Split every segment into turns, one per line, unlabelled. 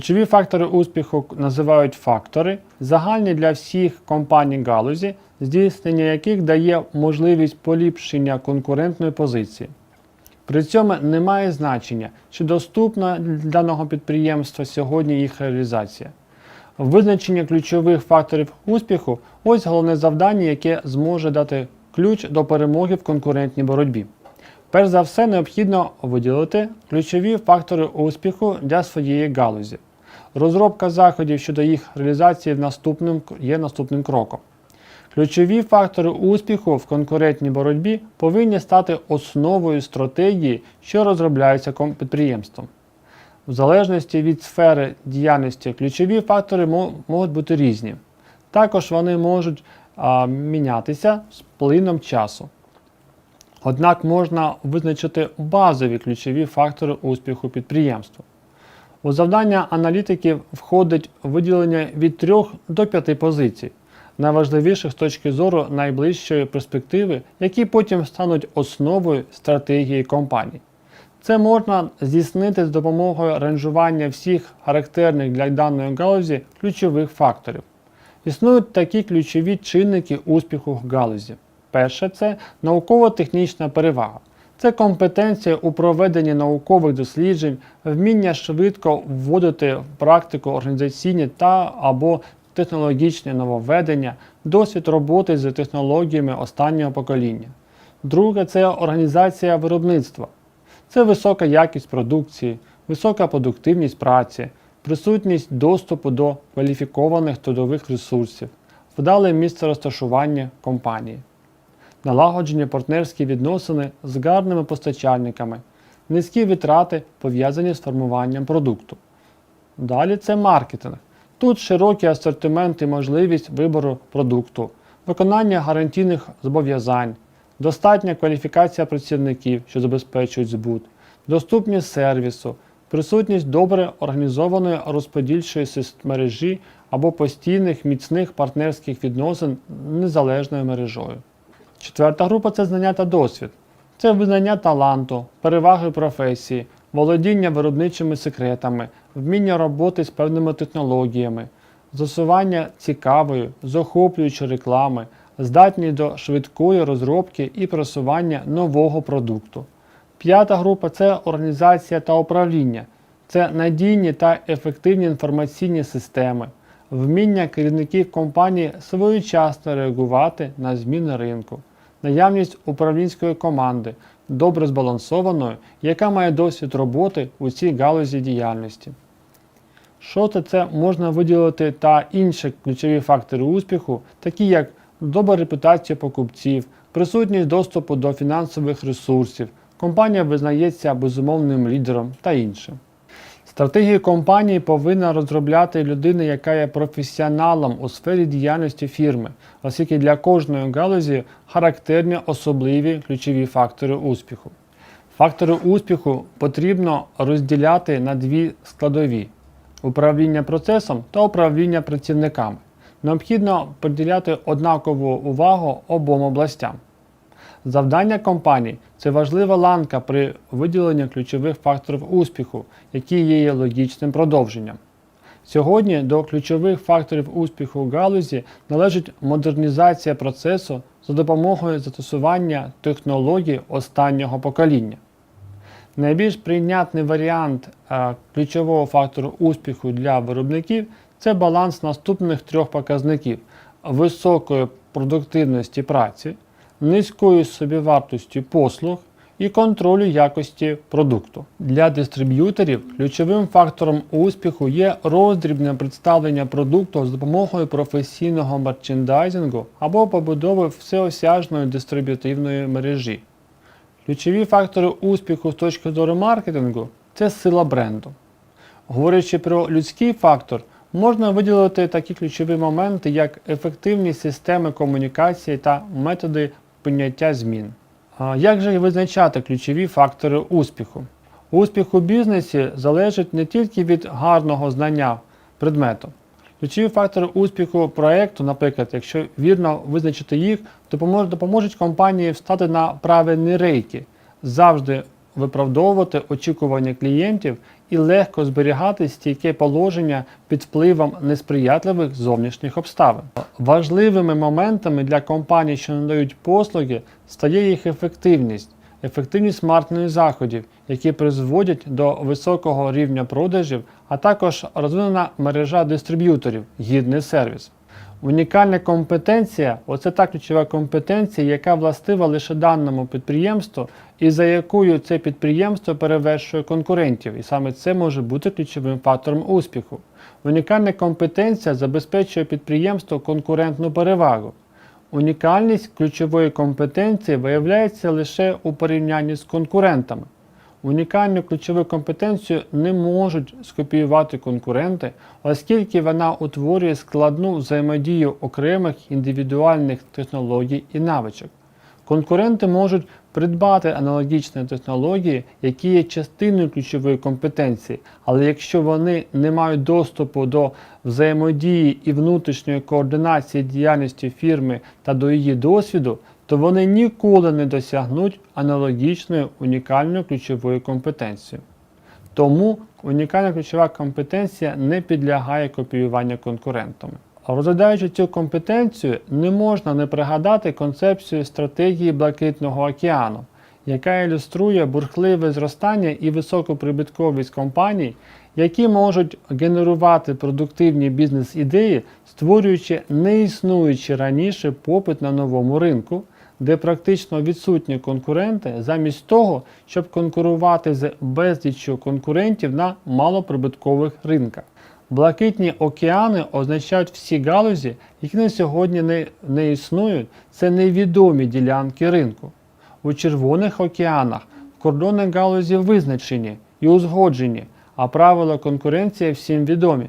Ключові фактори успіху називають фактори, загальні для всіх компаній галузі, здійснення яких дає можливість поліпшення конкурентної позиції. При цьому немає значення, чи доступна для даного підприємства сьогодні їх реалізація. Визначення ключових факторів успіху ось головне завдання, яке зможе дати ключ до перемоги в конкурентній боротьбі. Перш за все, необхідно виділити ключові фактори успіху для своєї галузі. Розробка заходів щодо їх реалізації наступним, є наступним кроком. Ключові фактори успіху в конкурентній боротьбі повинні стати основою стратегії, що розробляється підприємством. В залежності від сфери діяльності ключові фактори можуть бути різні. Також вони можуть а, мінятися з плином часу. Однак можна визначити базові ключові фактори успіху підприємства. У завдання аналітиків входить виділення від 3 до 5 позицій, найважливіших з точки зору найближчої перспективи, які потім стануть основою стратегії компанії. Це можна здійснити з допомогою ранжування всіх характерних для даної галузі ключових факторів. Існують такі ключові чинники успіху в галузі. Перше це науково-технічна перевага. Це компетенція у проведенні наукових досліджень, вміння швидко вводити в практику організаційні та або технологічні нововведення, досвід роботи з технологіями останнього покоління. Друге це організація виробництва. Це висока якість продукції, висока продуктивність праці, присутність доступу до кваліфікованих трудових ресурсів, вдале місце розташування компанії, налагоджені партнерські відносини з гарними постачальниками, низькі витрати пов'язані з формуванням продукту. Далі це маркетинг. Тут широкий асортимент і можливість вибору продукту, виконання гарантійних зобов'язань, достатня кваліфікація працівників, що забезпечують збут, доступність сервісу, присутність добре організованої розподільчої мережі або постійних міцних партнерських відносин незалежною мережою. Четверта група це знання та досвід. Це визнання таланту, переваги професії, володіння виробничими секретами, вміння роботи з певними технологіями, застосування цікавої, захоплюючої реклами, здатність до швидкої розробки і просування нового продукту. П'ята група це організація та управління. Це надійні та ефективні інформаційні системи, вміння керівників компанії своєчасно реагувати на зміни ринку, наявність управлінської команди, добре збалансованої, яка має досвід роботи у цій галузі діяльності. Шосте це можна виділити та інші ключові фактори успіху, такі як добра репутація покупців, присутність доступу до фінансових ресурсів, компанія визнається безумовним лідером та інше. Стратегію компанії повинна розробляти людина, яка є професіоналом у сфері діяльності фірми, оскільки для кожної галузі характерні особливі ключові фактори успіху. Фактори успіху потрібно розділяти на дві складові: управління процесом та управління працівниками. Необхідно приділяти однакову увагу обом областям. Завдання компаній це важлива ланка при виділенні ключових факторів успіху, які є логічним продовженням. Сьогодні до ключових факторів успіху галузі належить модернізація процесу за допомогою застосування технологій останнього покоління. Найбільш прийнятний варіант е, ключового фактору успіху для виробників це баланс наступних трьох показників: високої продуктивності праці, низькою собівартості послуг і контролю якості продукту. Для дистриб'юторів ключовим фактором успіху є роздрібне представлення продукту з допомогою професійного мерчендайзингу або побудови всеосяжної дистриб'ютивної мережі. Ключові фактори успіху з точки зору маркетингу це сила бренду. Говорячи про людський фактор, можна виділити такі ключові моменти, як ефективність системи комунікації та методи прийняття змін. Як же визначати ключові фактори успіху? Успіх у бізнесі залежить не тільки від гарного знання предмету. Ключові фактори успіху проєкту, наприклад, якщо вірно визначити їх, допомож- допоможуть компанії встати на правильні рейки, завжди виправдовувати очікування клієнтів і легко зберігати стійке положення під впливом несприятливих зовнішніх обставин. Важливими моментами для компаній, що надають послуги, стає їх ефективність, ефективність маркетингових заходів, які призводять до високого рівня продажів, а також розвинена мережа дистриб'юторів, гідний сервіс. Унікальна компетенція оце та ключова компетенція, яка властива лише даному підприємству, і за якою це підприємство перевершує конкурентів. І саме це може бути ключовим фактором успіху. Унікальна компетенція забезпечує підприємству конкурентну перевагу. Унікальність ключової компетенції виявляється лише у порівнянні з конкурентами. Унікальну ключову компетенцію не можуть скопіювати конкуренти, оскільки вона утворює складну взаємодію окремих індивідуальних технологій і навичок. Конкуренти можуть придбати аналогічні технології, які є частиною ключової компетенції, але якщо вони не мають доступу до взаємодії і внутрішньої координації діяльності фірми та до її досвіду, то вони ніколи не досягнуть аналогічної унікальної ключової компетенції. Тому унікальна ключова компетенція не підлягає копіюванню конкурентами. Розглядаючи цю компетенцію, не можна не пригадати концепцію стратегії Блакитного океану, яка ілюструє бурхливе зростання і високу прибутковість компаній, які можуть генерувати продуктивні бізнес-ідеї, створюючи неіснуючий раніше попит на новому ринку, де практично відсутні конкуренти, замість того, щоб конкурувати з безліччю конкурентів на малоприбуткових ринках. Блакитні океани означають всі галузі, які на сьогодні не, не існують, це невідомі ділянки ринку. У червоних океанах кордони галузі визначені і узгоджені, а правила конкуренції всім відомі.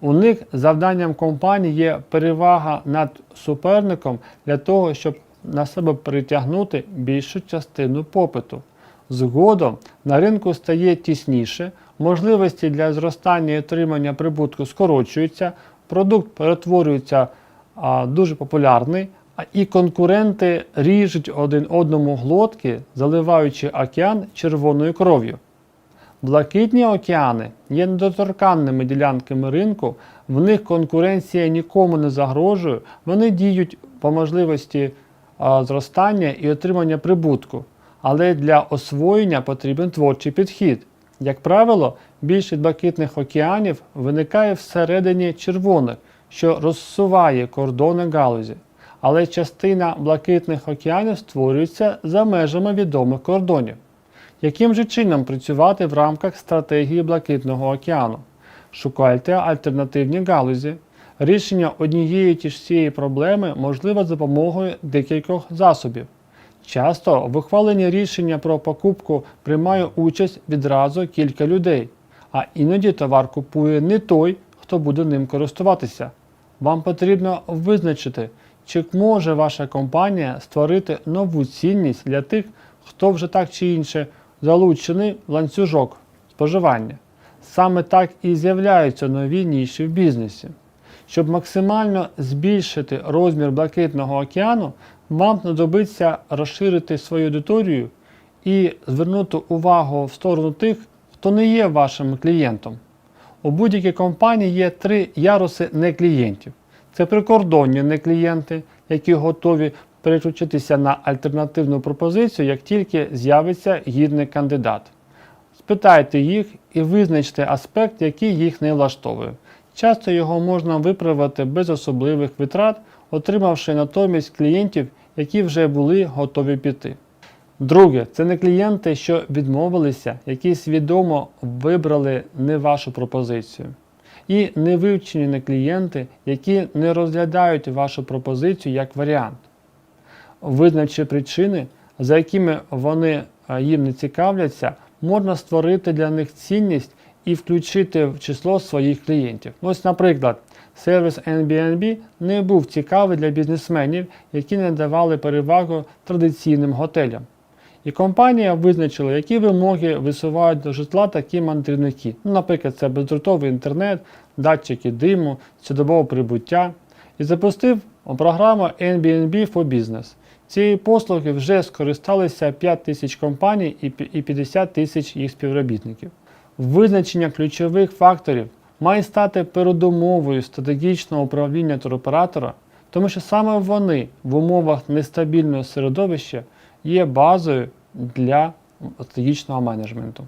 У них завданням компанії є перевага над суперником для того, щоб на себе притягнути більшу частину попиту. Згодом на ринку стає тісніше, можливості для зростання і отримання прибутку скорочуються, продукт перетворюється а, дуже популярний, а і конкуренти ріжуть один одному глотки, заливаючи океан червоною кров'ю. Блакитні океани є недоторканними ділянками ринку, в них конкуренція нікому не загрожує, вони діють по можливості зростання і отримання прибутку. Але для освоєння потрібен творчий підхід. Як правило, більшість блакитних океанів виникає всередині червоних, що розсуває кордони галузі. Але частина блакитних океанів створюється за межами відомих кордонів. Яким же чином працювати в рамках стратегії Блакитного океану? Шукайте альтернативні галузі. Рішення однієї ті ж цієї проблеми можливе за допомогою декількох засобів. Часто в ухваленні рішення про покупку приймає участь відразу кілька людей, а іноді товар купує не той, хто буде ним користуватися. Вам потрібно визначити, чи може ваша компанія створити нову цінність для тих, хто вже так чи інше залучений в ланцюжок споживання. Саме так і з'являються нові ніші в бізнесі. Щоб максимально збільшити розмір Блакитного океану, вам знадобиться розширити свою аудиторію і звернути увагу в сторону тих, хто не є вашим клієнтом. У будь-якій компанії є три яруси неклієнтів. Це прикордонні неклієнти, які готові переключитися на альтернативну пропозицію, як тільки з'явиться гідний кандидат. Спитайте їх і визначте аспект, який їх не влаштовує. Часто його можна виправити без особливих витрат, отримавши натомість клієнтів, які вже були готові піти. Друге, це не клієнти, що відмовилися, які свідомо вибрали не вашу пропозицію. І не вивчені не клієнти, які не розглядають вашу пропозицію як варіант. Визначивши причини, за якими вони їм не цікавляться, можна створити для них цінність і включити в число своїх клієнтів. Ось, наприклад, сервіс Airbnb не був цікавий для бізнесменів, які не давали перевагу традиційним готелям. І компанія визначила, які вимоги висувають до житла такі мандрівники. Ну, наприклад, це бездротовий інтернет, датчики диму, цілодобове прибуття. І запустив програму Airbnb for Business. Цієї послуги вже скористалися 5 тисяч компаній і 50 тисяч їх співробітників. Визначення ключових факторів має стати передумовою стратегічного управління туроператора, тому що саме вони в умовах нестабільного середовища є базою для стратегічного менеджменту.